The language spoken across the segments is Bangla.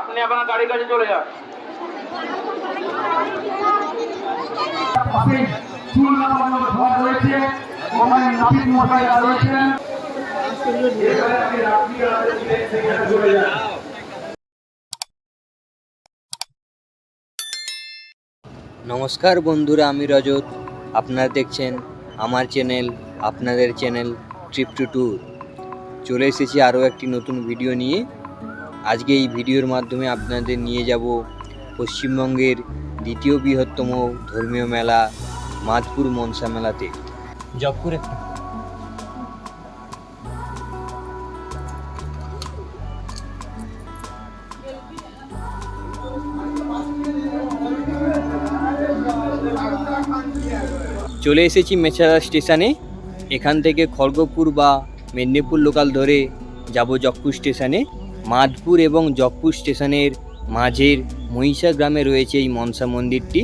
আপনি আপনার গাড়ির কাছে চলে যান। পাশে চুল রয়েছে ওখানে নাপিত মশাইরা রয়েছেন। নমস্কার বন্ধুরা, আমি রজত। আপনারা দেখছেন আমার চ্যানেল, আপনাদের চ্যানেল ট্রিপ টু ট্যুর চলে এসেছি আরও একটি নতুন ভিডিও নিয়ে। আজকে এই ভিডিওর মাধ্যমে আপনাদের নিয়ে যাব পশ্চিমবঙ্গের দ্বিতীয় বৃহত্তম ধর্মীয় মেলা, মাধপুর মনসা মেলাতে। জবপুরে চলে এসেছি মেছাদা স্টেশনে। এখান থেকে খড়গপুর বা মেদিনীপুর লোকাল ধরে যাব জকপুর স্টেশনে। মাধপুর এবং জকপুর স্টেশনের মাঝের মহিষা গ্রামে রয়েছে এই মনসা মন্দিরটি।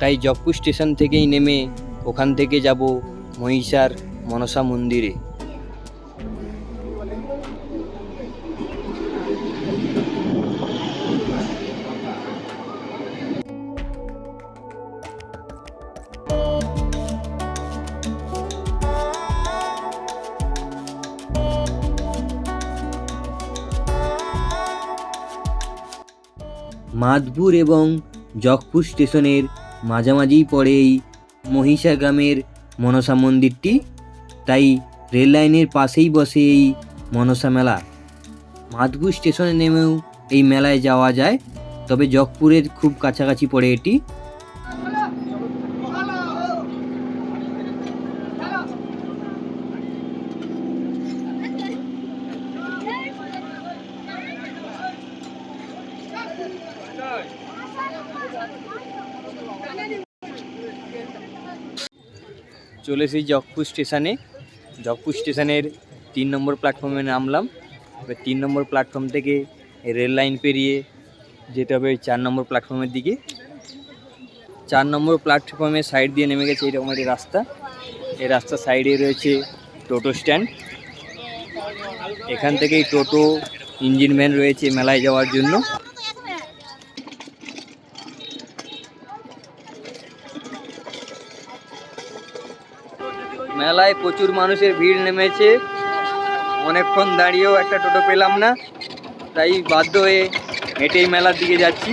তাই জকপুর স্টেশন থেকেই নেমে ওখান থেকে যাব মহিষার মনসা মন্দিরে। মাধপুর এবং জকপুর স্টেশনের মাঝামাঝিই পড়ে এই মহিষা গ্রামের মনসা মন্দিরটি। তাই রেল লাইনের পাশেই বসে এই মনসা মেলা। মাধপুর স্টেশনে নেমেও এই মেলায় যাওয়া যায়, তবে জকপুরের খুব কাছাকাছি পড়ে এটি। চলে এসেছি জকপুর স্টেশনে। জকপুর স্টেশনের তিন নম্বর প্ল্যাটফর্মে নামলাম। এবার তিন নম্বর প্ল্যাটফর্ম থেকে রেল লাইন পেরিয়ে যেতে হবে চার নম্বর প্ল্যাটফর্মের দিকে। চার নম্বর প্ল্যাটফর্মের সাইড দিয়ে নেমে গেছে এরকম একটি রাস্তা। এই রাস্তার সাইডে রয়েছে টোটো স্ট্যান্ড এখান থেকেই টোটো ইঞ্জিন ভ্যান রয়েছে মেলায় যাওয়ার জন্য। মেলায় প্রচুর মানুষের ভিড় নেমেছে। অনেকক্ষণ দাঁড়িয়েও একটা টোটো পেলাম না। তাই বাধ্য হয়ে হেঁটেই মেলার দিকে যাচ্ছি।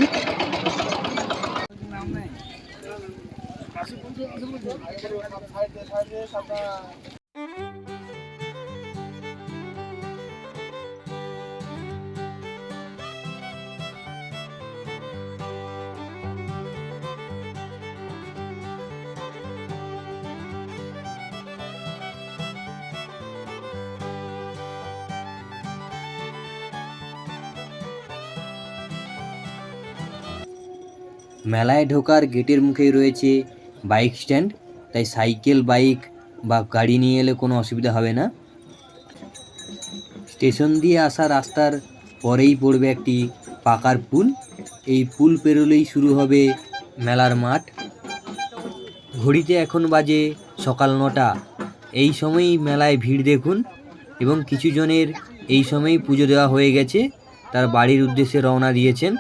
মেলায় ঢোকার গেটের মুখেই রয়েছে বাইক স্ট্যান্ড, তাই সাইকেল, বাইক বা গাড়ি নিয়ে এলে কোনো অসুবিধা হবে না। স্টেশন দিয়ে আসা রাস্তার পরেই পড়বে একটি পাকার পুল। এই পুল পেরোলেই শুরু হবে মেলার মাঠ। ঘড়িতে এখন বাজে সকাল নটা। এই সময়ই মেলায় ভিড় দেখুন এবং কিছু জনের এই সময়ই পুজো দেওয়া হয়ে গেছে। তার বাড়ির উদ্দেশ্যে রওনা দিয়েছেন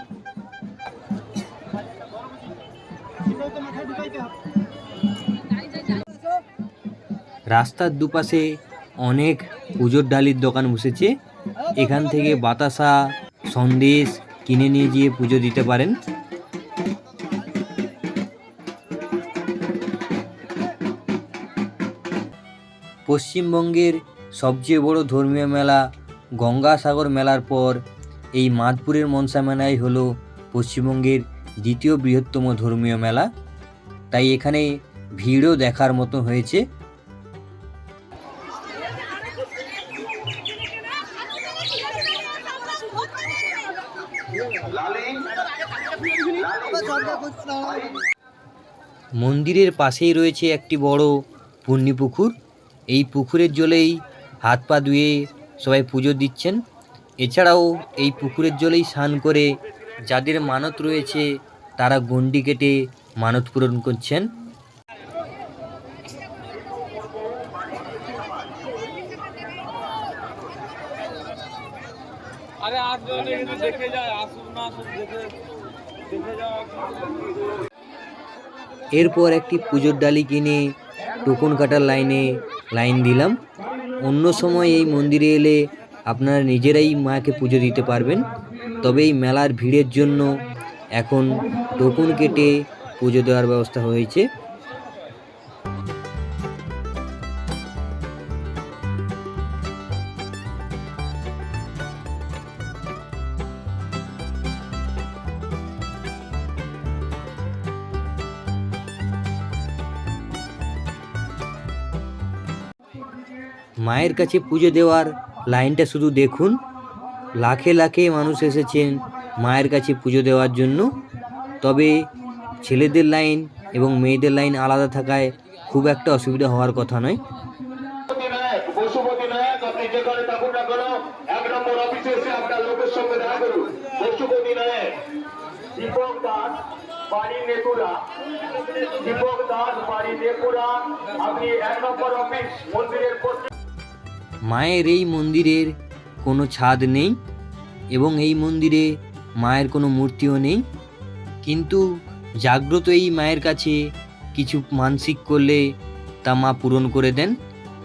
রাস্তার দুপাশে অনেক পুজোর ডালির দোকান বসেছে। এখান থেকে বাতাসা, সন্দেশ কিনে নিয়ে গিয়ে পুজো দিতে পারেন। পশ্চিমবঙ্গের সবচেয়ে বড় ধর্মীয় মেলা গঙ্গাসাগর মেলার পর এই মাধপুরের মনসা মেলাই হলো পশ্চিমবঙ্গের দ্বিতীয় বৃহত্তম ধর্মীয় মেলা। তাই এখানে ভিড়ও দেখার মতো হয়েছে। মন্দিরের পাশেই রয়েছে একটি বড় পূর্ণি পুকুর। এই পুকুরের জলেই হাত পা ধুয়ে সবাই পুজো দিচ্ছেন। এছাড়াও এই পুকুরের জলেই স্নান করে যাদের মানত রয়েছে তারা গন্ডি কেটে মানত পূরণ করছেন। এরপর একটি পুজোর ডালি কিনে টোকন কাটার লাইনে লাইন দিলাম। অন্য সময় এই মন্দিরে এলে আপনারা নিজেরাই মাকে পুজো দিতে পারবেন। তবে এই মেলার ভিড়ের জন্য এখন টোকন কেটে পুজো দেওয়ার ব্যবস্থা হয়েছে। মায়ের কাছে পুজো দেওয়ার লাইনটা শুধু দেখুন। লাখে লাখে মানুষ এসেছেন মায়ের কাছে পুজো দেওয়ার জন্য। তবে ছেলেদের লাইন এবং মেয়েদের লাইন আলাদা থাকায় খুব একটা অসুবিধা হওয়ার কথা নয়। দীপক দাস, বাড়ি নেপুরা আপনি এক নম্বর অফিস, মন্দিরের পশ্চিম মায়ের এই মন্দিরের কোনো ছাদ নেই এবং এই মন্দিরে মায়ের কোনো মূর্তিও নেই। কিন্তু জাগ্রত এই মায়ের কাছে কিছু মানসিক করলে তা মা পূরণ করে দেন।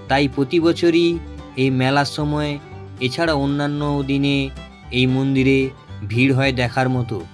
তাই প্রতি বছরই এই মেলার সময়, এছাড়া অন্যান্য দিনে এই মন্দিরে ভিড় হয় দেখার মতো।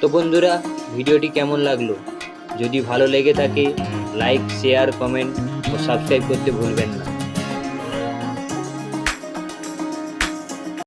তো বন্ধুরা, ভিডিওটি কেমন লাগল? যদি ভালো লেগে থাকে লাইক শেয়ার কমেন্ট ও সাবস্ক্রাইব করতে ভুলবেন না।